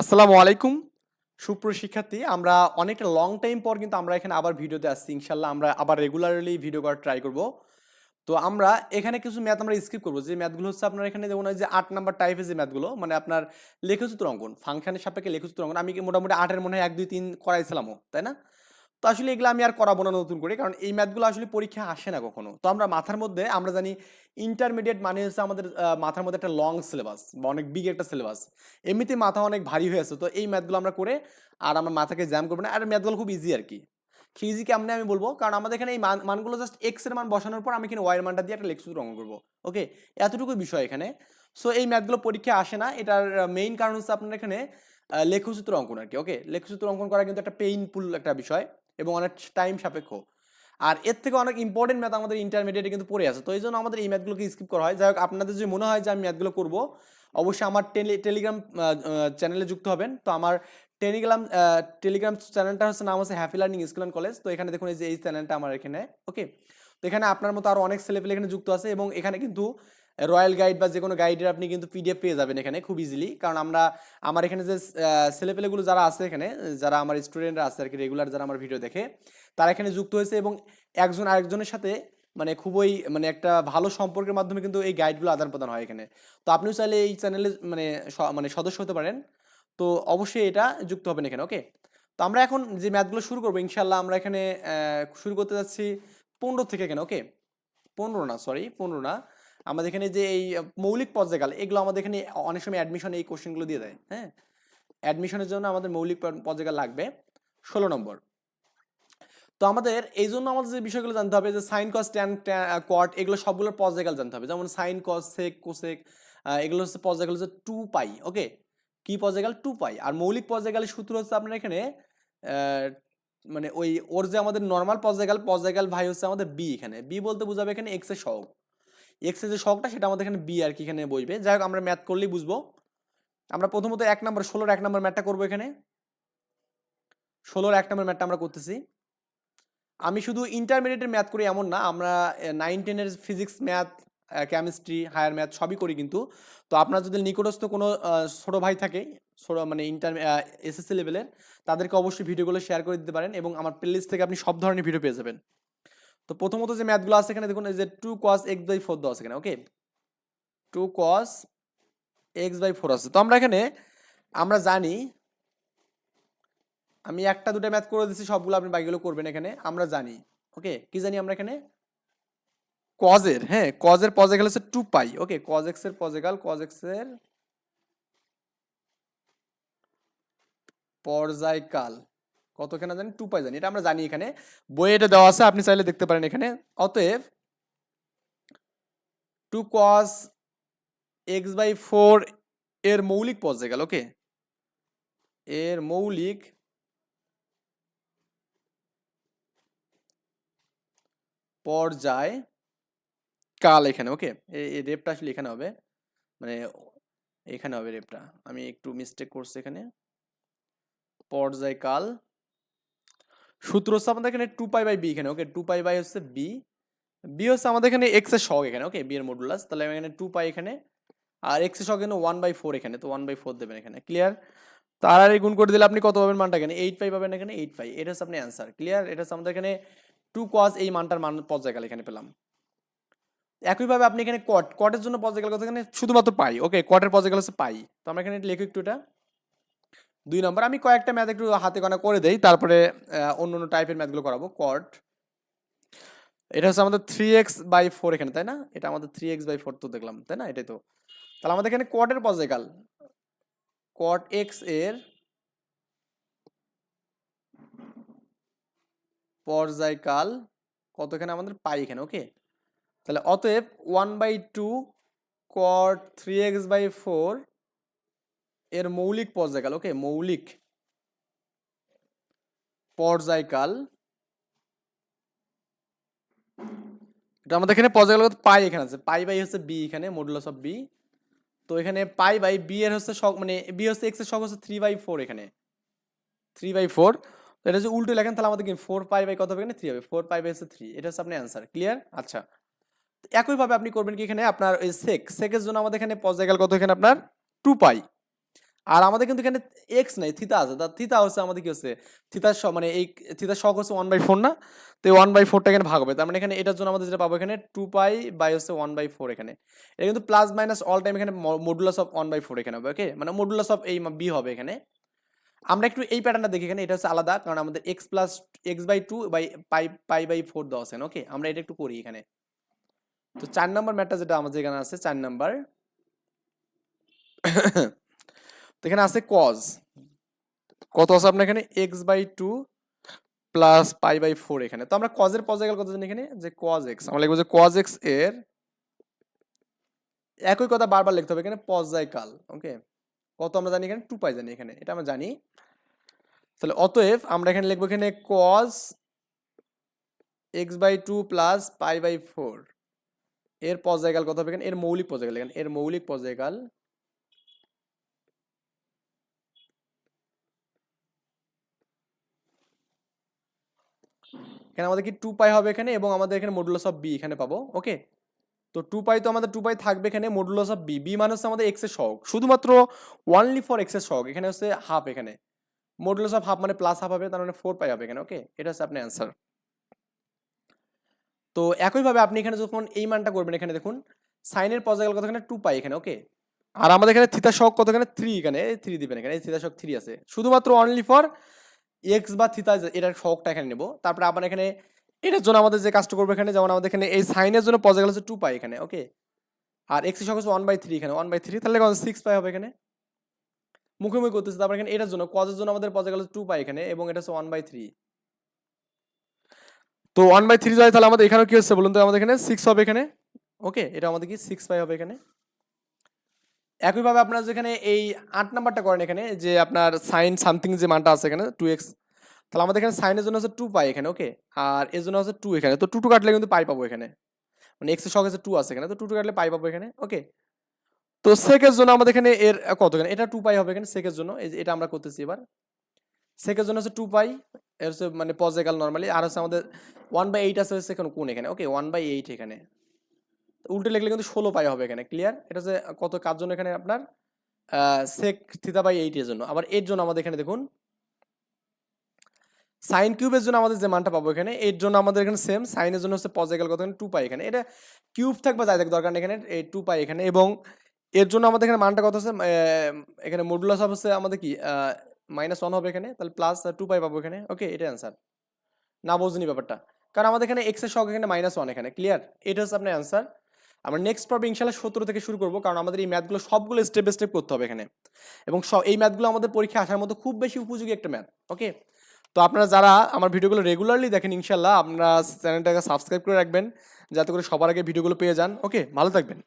আসসালামু আলাইকুম। সুপ্র শিক্ষার্থী, আমরা অনেকটা লং টাইম পর কিন্তু আমরা এখানে আবার ভিডিওতে আসছি। ইনশাল্লাহ আমরা আবার রেগুলারলি ভিডিও করার ট্রাই করব। তো আমরা এখানে কিছু ম্যাথ আমরা স্কিপ করব। যে ম্যাথগুলো হচ্ছে আপনার এখানে দেখুন যে আট নাম্বার টাইপের যে ম্যাথগুলো মানে আপনার লেখচিত্র অঙ্কন ফাংশনের সাপেক্ষে লেখচিত্র অঙ্কন, আমি মোটামুটি আটের মনে হয় এক, দুই, তিন করাইছিলামও, তাই না? তো আসলে এগুলো আমি আর করাবো না নতুন করে কারণ এই ম্যাথগুলো আসলে পরীক্ষা আসে না কখনো। তো আমরা মাথার মধ্যে আমরা জানি ইন্টারমিডিয়েট মানে হচ্ছে আমাদের মাথার মধ্যে একটা লং সিলেবাস বা অনেক বিগ একটা সিলেবাস এমনিতে মাথা অনেক ভারী হয়ে আছে তো এই ম্যাথগুলো আমরা করে আর আমরা মাথাকে জ্যাম করব না। আর ম্যাথগুলো খুব ইজি আর কি। ইজি কেমনে আমি বলব কারণ আমাদের এখানে এই মান মানগুলো জাস্ট এক্সের মান বসানোর পর আমি এখানে ওয়াই এর মানটা দিয়ে একটা লেখসূত্র অঙ্কন করব। ওকে এতটুকু বিষয় এখানে। সো এই ম্যাথগুলো পরীক্ষায় আসে না। এটার মেইন কারণ হচ্ছে আপনার এখানে আহ, লেখচিত্র অঙ্কন আর কি ওকে লেখচিত্র অঙ্কন করা কিন্তু একটা পেইনফুল একটা বিষয়। এবং অনেক টাইম সাপেক্ষ। আর এর থেকে অনেক ইম্পর্টেন্ট ম্যাথ আমাদের ইন্টারমিডিয়েটে কিন্তু পড়ে আছে। তো এই জন্য আমাদের এই ম্যাথগুলোকে স্কিপ করা হয়। যাই হোক, আপনাদের যদি মনে হয় যে আমি ম্যাথগুলো করব, অবশ্যই আমার টেলি টেলিগ্রাম চ্যানেলে যুক্ত হবেন। তো আমার টেলিগ্রাম টেলিগ্রাম চ্যানেলটা হচ্ছে, নাম হচ্ছে happy learning school and college তো এখানে দেখুন এই যে, এই চ্যানেলটা আমার এখানে। ওকে তো এখানে আপনার মতো আরও অনেক ছেলেপেলে এখানে যুক্ত আছে এবং এখানে কিন্তু রয়্যাল গাইড বা যে কোনো গাইডের আপনি কিন্তু পিডিএফ পেয়ে যাবেন এখানে খুব ইজিলি কারণ আমরা, আমার এখানে যে ছেলেপেলেগুলো যারা আছে এখানে, যারা আমার স্টুডেন্টরা আছে আর কি রেগুলার যারা আমার ভিডিও দেখে, তারা এখানে যুক্ত হয়েছে এবং একজন আরেকজনের সাথে মানে খুবই মানে একটা ভালো সম্পর্কের মাধ্যমে কিন্তু এই গাইডগুলো আদান প্রদান হয় এখানে। তো আপনিও চাইলে এই চ্যানেলে মানে মানে সদস্য হতে পারেন। তো অবশ্যই এটা যুক্ত হবেন এখানে ওকে তো আমরা এখন যে ম্যাথগুলো শুরু করব ইনশাল্লাহ আমরা এখানে শুরু করতে যাচ্ছি পনেরো থেকে এখানে ওকে পনেরো না সরি পনেরো না। আমাদের এখানে যে এই মৌলিক পর্যায়কাল, এগুলো আমাদের এখানে অনেক সময় অ্যাডমিশন এই কোশ্চেনগুলো দিয়ে দেয় হ্যাঁ? অ্যাডমিশনের জন্য আমাদের মৌলিক পর- পর্যায়কাল লাগবে ষোলো নম্বর। তো আমাদের এই জন্য আমাদের যে বিষয়গুলো জানতে হবে, যে সাইন কস ট্যান কোয়াট এগুলো সবগুলোর পর্যায়কাল জানতে হবে। যেমন সাইন কস সেক কোসেক এগুলো হচ্ছে পর্যায়কাল হচ্ছে টু পাই ওকে কি পর্যায়কাল? টু পাই আর মৌলিক পর্যায়কালের সূত্র হচ্ছে আপনার এখানে মানে ওই, ওর যে আমাদের নর্মাল পর্যায়কাল পর্যায়কাল ভাই হচ্ছে আমাদের বি এখানে। বি বলতে বোঝাবে এখানে এক্সের এক্সের যে সহগটা সেটা আমাদের এখানে বি আর কি এখানে বসবে যাই হোক, আমরা ম্যাথ করলেই বুঝব। আমরা প্রথমত এক নম্বর ষোলোর এক নম্বর ম্যাথটা করব এখানে। ষোলোর এক নম্বর ম্যাথটা আমরা করতেছি। আমি শুধু ইন্টারমিডিয়েটের ম্যাথ করি এমন না, আমরা নাইন টেনের physics math chemistry higher math সবই করি কিন্তু। তো আপনার যদি নিকটস্থ কোনো ছোটো ভাই থাকে, ছোট মানে ইন্টার এসএসসি লেভেলের তাদেরকে অবশ্যই ভিডিওগুলো শেয়ার করে দিতে পারেন এবং আমার প্লেলিস্ট থেকে আপনি সব ধরনের ভিডিও পেয়ে যাবেন। তো প্রথমত যে ম্যাথগুলো আছে এখানে দেখুন, এই যে two cos x by four দেওয়া আছে এখানে okay two cos x by four আছে। তো আমরা এখানে, আমরা জানি, আমি একটা দুটো ম্যাথ করে দিচ্ছি সবগুলো আপনি বাকিগুলো করবেন এখানে, আমরা জানি ওকে কি জানি আমরা এখানে? কজের হ্যাঁ কজের পজেগাল হচ্ছে টু পাই ওকে কজ এক্সের পজেগাল কজ এক্সের পর্যায়কাল। কত জানি? টু পাই জানি। এটা আমরা জানি এখানে। বইয়ে এটা দেওয়া আছে, আপনি চাইলে দেখতে পারেন এখানে। অতএব two cos x by four এর মৌলিক পর্যায়কাল ওকে এর মৌলিক পর্যায় কাল এখানে ওকে এই রেপটা আসলে এখানে হবে। মানে এখানে হবে রেপটা। আমি একটু মিস্টেক করছি এখানে। পর্যায়কাল সূত্র হচ্ছে আমাদের এখানে টু পাই বাই বি এখানে ওকে টু পাই বাই হচ্ছে বি বি হচ্ছে আমাদের এখানে এক্সের সহগ এখানে ওকে বি এর মডুলাস তাহলে আমি এখানে টু পাই এখানে, আর এক্সের সহগ এখানে ওয়ান বাই ফোর এখানে, তো ওয়ান বাই ফোর দেবেন এখানে ক্লিয়ার তার আর গুণ করে দিলে আপনি কত পাবেন মানটা এখানে? এইট পাই পাবেন এখানে এইট পাই এটা হচ্ছে আপনি অ্যান্সার ক্লিয়ার এটা হচ্ছে আমাদের এখানে টু কস এই মানটার মান পর্যায়কাল এখানে পেলাম। একইভাবে আপনি এখানে কট কটের জন্য পর্যায়কাল কথা এখানে? শুধুমাত্র পাই ওকে কটের পর্যায়কাল হচ্ছে পাই তো আমরা এখানে লিখি একটু এটা। দুই নম্বর, আমি কয়েকটা ম্যাথ একটু হাতে গোনা করে দেই, তারপরে অন্য অন্য টাইপের ম্যাথগুলো করাবো। কট এটা হচ্ছে আমাদের থ্রি এক্স বাই ফোর এখানে, তাই না? এটা আমাদের থ্রি এক্স বাই ফোর তো দেখলাম, তাই না? এটাই তো। তাহলে আমাদের এখানে কটের পর্যায়কাল কট এক্সের পর্যায়কাল কত এখানে আমাদের পাই এখানে ওকে তাহলে অতএব one by two cot three x by four এর মৌলিক পর্যায়কাল ওকে মৌলিক পর্যায়কাল, এটা আমাদের এখানে পর্যায়কাল? পাই এখানে আছে। পাই বাই হচ্ছে বি এখানে মডুলাস অফ বি তো এখানে পাই বাই বি এর হচ্ছে সব মানে বি হচ্ছে এক্সের সব হচ্ছে থ্রি বাই ফোর এখানে। থ্রি বাই ফোর এটা যদি উল্টো লেখেন, তাহলে আমাদের ফোর পাই বাই কত হবে এখানে? থ্রি হবে। ফোর পাই বাই হচ্ছে থ্রি এটা হচ্ছে আপনার অ্যান্সার ক্লিয়ার আচ্ছা। একইভাবে আপনি করবেন কি এখানে? আপনার ওই সেক সেকের জন্য আমাদের এখানে পর্যায়কাল কত এখানে আপনার? টু পাই। আর আমাদের কিন্তু এখানে এক্স নাই থিতা আছে। তা থিতা হচ্ছে আমাদের কি হচ্ছে? থিতার মানে এই থিতার শখ হচ্ছে ওয়ান বাই ফোর না? তো ওয়ান বাই ফোরটা এখানে ভাগ হবে। তার মানে এখানে এটার জন্য আমাদের যেটা পাবো এখানে টু পাই বাই হচ্ছে ওয়ান বাই ফোর এখানে। এটা কিন্তু প্লাস মাইনাস অল টাইম এখানে modulus of one by four এখানে হবে ওকে মানে মডুলাস অফ এই বি হবে এখানে। আমরা একটু এই প্যাটার্নটা দেখি এখানে, এটা হচ্ছে আলাদা, কারণ আমাদের x plus x by two by pi pi by four দেওয়া আছে ওকে আমরা এটা একটু করি এখানে। তো চার নম্বর ম্যাটটা যেটা আমাদের এখানে আছে, চার নাম্বার এখানে আছে কজ কত আছে আপনার এখানে? X by two plus pi by four এখানে। তো আমরা কজের পজে গেল কত জানি এখানে? যে কজ এক্স আমরা লিখব যে কজ এক্সের একই কথা বারবার লিখতে হবে এখানে পর্যায়কাল ওকে কত আমরা জানি এখানে? টু পাই জানি এখানে। এটা আমরা জানি। তাহলে অতএব আমরা এখানে লিখব এখানে cos x by two plus pi by four এর পর্যায়কাল কত হবে এখানে? এর মৌলিক পর্যায়কাল। এখানে এর মৌলিক পর্যায়কাল এখানে আমাদের কি টু পাই হবে এখানে এবং আমাদের এখানে মডুলাস অফ বি এখানে পাবো ওকে তো টু পাই তো আমাদের টু পাই থাকবে এখানে মডুলাস অফ বি বি মানে হচ্ছে আমাদের এক্সের সহগ, শুধুমাত্র ওয়ানলি ফর এক্সের সহগ, এখানে হচ্ছে হাফ এখানে। মডুলাস অফ হাফ মানে প্লাস হাফ হবে, তার মানে ফোর পাই হবে এখানে ওকে এটা হচ্ছে আপনার অ্যান্সার তো একইভাবে আপনি এখানে যখন এই মানটা করবেন, এখানে দেখুন সাইনের পর্যায়কাল কত এখানে টু পাই এখানে ওকে আর আমাদের এখানে থিতা শক কত এখানে থ্রি এখানে থ্রি দিবেন এখানে থিতা শক থ্রি আছে। শুধুমাত্র অনলি ফর এক্স বা থিতা এটার শকটা এখানে নেব। তারপরে আবার এখানে এটার জন্য আমাদের যে কাজটা করব এখানে, যেমন আমাদের এখানে এই সাইনের জন্য পর্যায়কাল হচ্ছে টু পাই এখানে ওকে আর এক্স শক হচ্ছে ওয়ান বাই থ্রি এখানে ওয়ান বাই থ্রি তাহলে সিক্স পাই হবে এখানে। মুখোমুখি করতেছে, তারপর এখানে এটার জন্য কজের জন্য আমাদের পর্যায়কাল হচ্ছে টু পাই এখানে, এবং এটা হচ্ছে ওয়ান বাই থ্রি তো ওয়ান বাই থ্রি যায় তাহলে আমাদের এখানেও কি হচ্ছে বলুন তো? আমাদের এখানে সিক্স হবে এখানে ওকে এটা আমাদের কি? সিক্স পাই হবে এখানে। একইভাবে আপনারা যেখানে এই আট নাম্বারটা করেন এখানে, যে আপনার সাইন সামথিং যে মানটা আছে এখানে টু এক্স তাহলে আমাদের এখানে সাইনের জন্য হচ্ছে টু পাই এখানে ওকে আর এর জন্য হচ্ছে টু এখানে, তো টু টু কাটলে কিন্তু পাই পাবো এখানে। মানে এক্সের সঙ্গে টু আছে এখানে, তো টু টু কাটলে পাই পাবো এখানে ওকে তো সেকের জন্য আমাদের এখানে এর কত এখানে? এটা টু পাই হবে এখানে সেকের জন্য এটা আমরা করতেছি এবার। সেকের জন্য হচ্ছে টু পাই, এর হচ্ছে মানে পজেকাল নর্মালি আর হচ্ছে আমাদের ওয়ান বাই এইট আছে এখন কোন এখানে ওকে ওয়ান বাই এইট এখানে। উল্টে লিখলে কিন্তু ষোলো পাই হবে এখানে ক্লিয়ার এটা হচ্ছে কত কার জন্য এখানে আপনার? সেক থিতা বাই এইট এর জন্য। আবার এর জন্য আমাদের এখানে দেখুন সাইন কিউবের জন্য আমাদের যে মানটা পাবো এখানে, এর জন্য আমাদের এখানে সেম সাইনের জন্য হচ্ছে পজেকাল কত টু পাই এখানে। এটা কিউব থাকবে যাই থাক, দরকার এখানে, এই টু পাই এখানে। এবং এর জন্য আমাদের এখানে মানটা কত হচ্ছে? এখানে মডুলাস হচ্ছে আমাদের কি? মাইনাস ওয়ান হবে এখানে, তাহলে প্লাস টু পাই পাবো এখানে। ওকে এটা অ্যান্সার না বোঝনি ব্যাপারটা। কারণ আমাদের এখানে এক্সের শখ এখানে মাইনাস ওয়ান এখানে ক্লিয়ার এটা হচ্ছে আপনার অ্যান্সার আমরা নেক্সট পর্বে ইনশাল্লাহ সতেরো থেকে শুরু করব, কারণ আমাদের এই ম্যাথগুলো সবগুলো স্টেপ বাই স্টেপ করতে হবে এখানে। এবং সব এই ম্যাথগুলো আমাদের পরীক্ষা আসার মতো খুব বেশি উপযোগী একটা ম্যাথ ওকে তো আপনারা যারা আমার ভিডিওগুলো রেগুলারলি দেখেন ইনশাল্লাহ আপনারা চ্যানেলটাকে সাবস্ক্রাইব করে রাখবেন, যাতে করে সবার আগে ভিডিওগুলো পেয়ে যান ওকে ভালো থাকবেন।